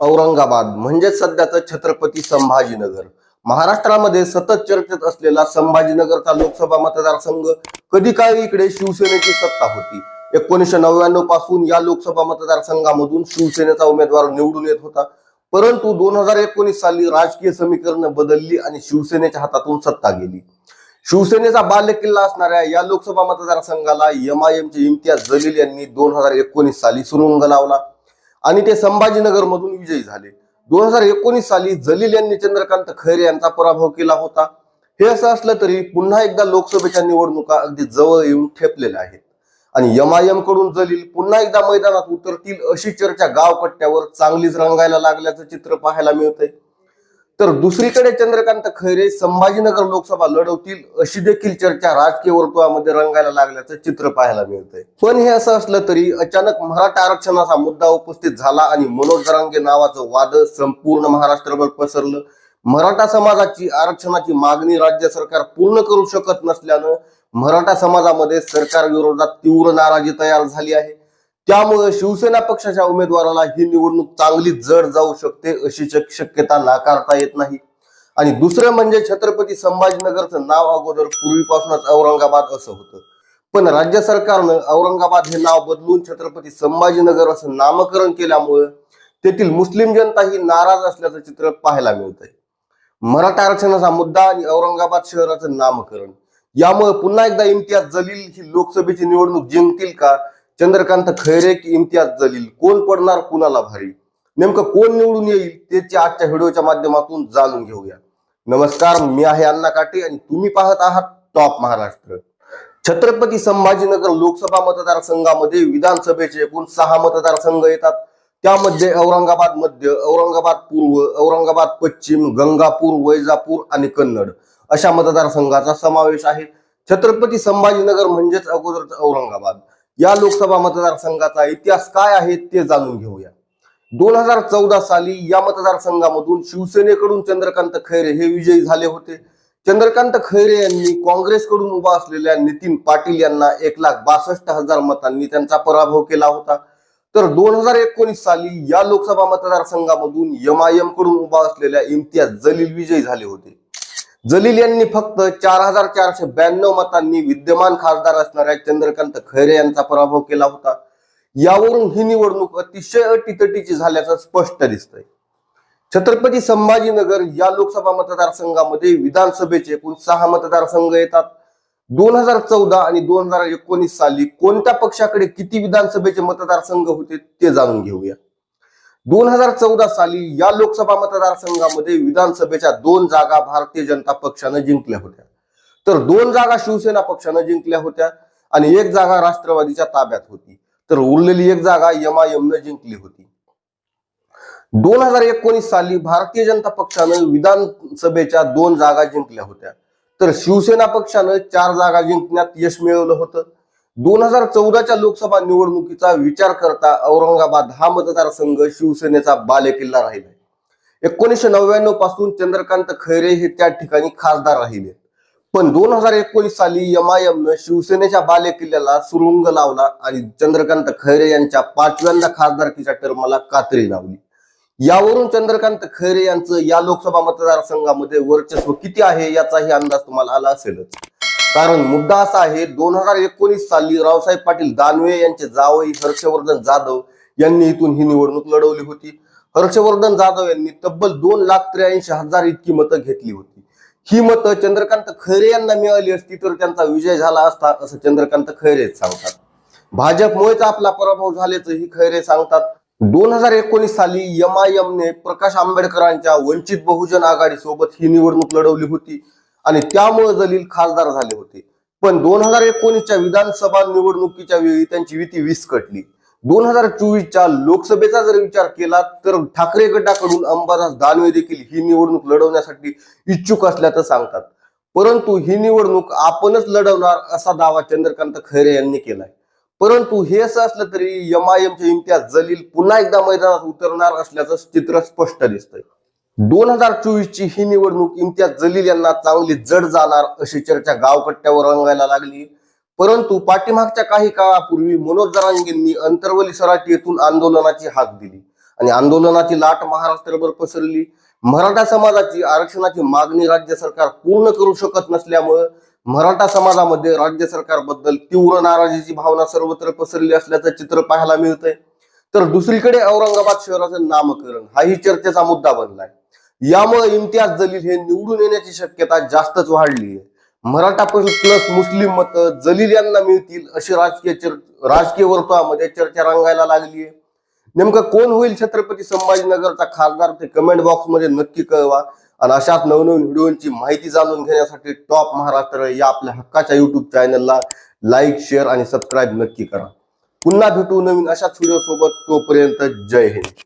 औरंगाबाद म्हणजेच सध्याचं छत्रपती संभाजीनगर. महाराष्ट्रामध्ये सतत चर्चेत असलेला संभाजीनगरचा लोकसभा मतदारसंघ कधी काळी इकडे शिवसेनेची सत्ता होती? एकोणीसशे नव्याण्णवपासून या लोकसभा मतदारसंघामधून शिवसेनेचा उमेदवार निवडून येत होता. परंतु दोन हजार एकोणीस साली राजकीय समीकरण बदलली आणि शिवसेनेच्या हातातून सत्ता गेली. शिवसेनेचा बालेकिल्ला असणाऱ्या या लोकसभा मतदारसंघाला एमआयएमचे इम्तियाज जलील यांनी दोन हजार एकोणीस साली सुरुंग लावला. आणि ते संभाजीनगर मधून विजयी झाले. दोन हजार एकोणीस साली जलील यांनी चंद्रकांत खैरे यांचा पराभव केला होता. हे असं असलं तरी पुन्हा एकदा लोकसभेच्या निवडणुका अगदी जवळ येऊन ठेपलेल्या आहेत. आणि यमायमकडून जलील पुन्हा एकदा मैदानात उतरतील अशी चर्चा गावकट्ट्यावर चांगलीच रंगायला लागल्याचं चित्र पाहायला मिळतंय. तर दुसरीकडे चंद्रकांत खैरे संभाजीनगर लोकसभा लढवतील अशी देखील चर्चा राजकीय वर्तुळामध्ये रंगायला लागल्याचं चित्र पाहायला मिळतंय. पण हे असं असलं तरी अचानक मराठा आरक्षणाचा मुद्दा उपस्थित झाला आणि मनोज जरांगे नावाचं वादळ संपूर्ण महाराष्ट्रभर पसरलं. मराठा समाजाची आरक्षणाची मागणी राज्य सरकार पूर्ण करू शकत नसल्यानं मराठा समाजामध्ये सरकार विरोधात तीव्र नाराजी तयार झाली आहे. त्यामुळे शिवसेना पक्षाच्या उमेदवाराला ही निवडणूक चांगली जड जाऊ शकते अशी शक्यता नाकारता येत नाही. आणि दुसरं म्हणजे छत्रपती संभाजीनगरचं नाव अगोदर पूर्वीपासूनच औरंगाबाद असं होतं. पण राज्य सरकारनं औरंगाबाद हे नाव बदलून छत्रपती संभाजीनगर असं नामकरण केल्यामुळे तेथील मुस्लिम जनता ही नाराज असल्याचं चित्र पाहायला मिळतंय मराठा आरक्षणाचा मुद्दा आणि औरंगाबाद शहराचं नामकरण. यामुळे पुन्हा एकदा इम्तियाज जलील ही लोकसभेची निवडणूक जिंकतील का? चंद्रकांत खैरे की इम्तियाज जलील कोण पडणार कुणाला भारी? नेमकं कोण निवडून येईल त्याची आजच्या व्हिडिओच्या माध्यमातून जाणून घेऊया. नमस्कार मी आहे अण्णा काटे आणि तुम्ही पाहत आहात टॉप महाराष्ट्र. छत्रपती संभाजीनगर लोकसभा मतदारसंघामध्ये विधानसभेचे एकूण सहा मतदारसंघ येतात. त्यामध्ये औरंगाबाद मध्य औरंगाबाद पूर्व औरंगाबाद पश्चिम गंगापूर वैजापूर आणि कन्नड अशा मतदारसंघाचा समावेश आहे. छत्रपती संभाजीनगर म्हणजेच अगोदरच औरंगाबाद. या लोकसभा मतदारसंघाचा इतिहास काय आहे ते जाणून घेऊया. दोन हजार चौदा साली या मतदारसंघामधून शिवसेनेकडून चंद्रकांत खैरे हे विजयी झाले होते. चंद्रकांत खैरे यांनी काँग्रेसकडून उभा असलेल्या नितीन पाटील यांना एक लाख बासष्ट हजार मतांनी त्यांचा पराभव केला होता. तर दोन हजार एकोणीस साली या लोकसभा मतदारसंघामधून एमआयएमकडून उभा असलेल्या इम्तियाज जलील विजयी झाले होते. जलील यांनी फक्त चार हजार चारशे ब्याण्णव मतांनी विद्यमान खासदार असणाऱ्या चंद्रकांत खैरे यांचा पराभव केला होता. यावरून ही निवडणूक अतिशय अटीतटीची झाल्याचं स्पष्ट दिसतंय. छत्रपती संभाजीनगर या लोकसभा मतदारसंघामध्ये विधानसभेचे एकूण सहा मतदारसंघ येतात. दोन हजार चौदा आणि दोन हजार एकोणीस साली कोणत्या पक्षाकडे किती विधानसभेचे मतदारसंघ होते ते जाणून घेऊया. दोन हजार चौदा साली या लोकसभा मतदारसंघामध्ये विधानसभेच्या दोन जागा भारतीय जनता पक्षानं जिंकल्या होत्या. तर दोन जागा शिवसेना पक्षानं जिंकल्या होत्या आणि एक जागा राष्ट्रवादीच्या ताब्यात होती. तर उरलेली एक जागा एमआयएमनं जिंकली होती. दोन हजार एकोणीस साली भारतीय जनता पक्षानं विधानसभेच्या दोन जागा जिंकल्या होत्या. तर शिवसेना पक्षानं चार जागा जिंकण्यात यश मिळवलं होतं. दोन हजार चौदाच्या लोकसभा निवडणुकीचा विचार करता औरंगाबाद हा मतदारसंघ शिवसेनेचा बालेकिल्ला राहिलाय. एकोणीसशे नव्याण्णवपासून चंद्रकांत खैरे हे त्या ठिकाणी खासदार राहिले. पण दोन हजार एकोणीस साली एमआयएमनं शिवसेनेच्या बालेकिल्ल्याला सुरुंग लावला आणि चंद्रकांत खैरे यांच्या पाचव्यांदा खासदारकीच्या टर्माला कात्री लावली. यावरून चंद्रकांत खैरे यांचं या लोकसभा मतदारसंघामध्ये वर्चस्व किती आहे याचाही अंदाज तुम्हाला आला असेलच. कारण मुद्दा असा आहे दोन हजार एकोणीस साली रावसाहेब पाटील दानवे यांचे जावई हर्षवर्धन जाधव यांनी इथून ही निवडणूक लढवली होती. हर्षवर्धन जाधव यांनी तब्बल दोन लाख त्र्याऐंशी हजार इतकी मतं घेतली होती. ही मतं चंद्रकांत खैरे यांना मिळाली असती तर त्यांचा विजय झाला असता असं चंद्रकांत खैरे सांगतात. भाजपमुळेच आपला पराभव झाल्याचं ही खैरे सांगतात. दोन हजार एकोणीस साली एमआयएमने प्रकाश आंबेडकरांच्या वंचित बहुजन आघाडी सोबत ही निवडणूक लढवली होती. आणि त्यामुळे जलील खासदार झाले होते. पण दोन हजार एकोणीसच्या विधानसभा निवडणुकीच्या वेळी त्यांची विती विस्कटली. दोन हजार चोवीसच्या लोकसभेचा जर विचार केला तर ठाकरे गटाकडून अंबादास दानवे देखील ही निवडणूक लढवण्यासाठी इच्छुक असल्याचं सांगतात. परंतु ही निवडणूक आपणच लढवणार असा दावा चंद्रकांत खैरे यांनी केलाय. परंतु हे असं असलं तरी एमआयएमचे इम्तियाज जलील पुन्हा एकदा मैदानात उतरणार असल्याचं चित्र स्पष्ट दिसतंय. दोन हजार चोवीस ची ही निवडणूक इम्तियाज जलील यांना चांगली जड जाणार अशी चर्चा गावकट्ट्यावर रंगायला लागली. परंतु पाठीमागच्या काही काळापूर्वी मनोज जरांगेंनी अंतर्वली सराटी येथून आंदोलनाची हाक दिली. आणि आंदोलनाची लाट महाराष्ट्रभर पसरली. मराठा समाजाची आरक्षणाची मागणी राज्य सरकार पूर्ण करू शकत नसल्यामुळे मराठा समाजामध्ये राज्य सरकारबद्दल तीव्र नाराजीची भावना सर्वत्र पसरली असल्याचं चित्र पाहायला मिळतंय. तर दुसरीकडे औरंगाबाद शहराचं नामकरण हाही चर्चेचा मुद्दा बनलाय. यामुळे इम्तियाज जलील हे निवडून येण्याची शक्यता जास्तच वाढली आहे. मराठा प्लस मुस्लिम मत जलील यांना मिळतील अशी राजकीय चर राजकीय वर्तुळामध्ये चर्चा रंगायला लागली आहे. नेमकं कोण होईल छत्रपती संभाजीनगरचा खासदार ते कमेंट बॉक्समध्ये नक्की कळवा. आणि अशाच नवनवीन व्हिडिओची माहिती जाणून घेण्यासाठी टॉप महाराष्ट्र या आपल्या हक्काच्या युट्यूब चॅनलला लाईक शेअर आणि सबस्क्राईब नक्की करा. पुन्हा भेटू नवीन अशाच व्हिडिओ सोबत तोपर्यंत जय हिंद.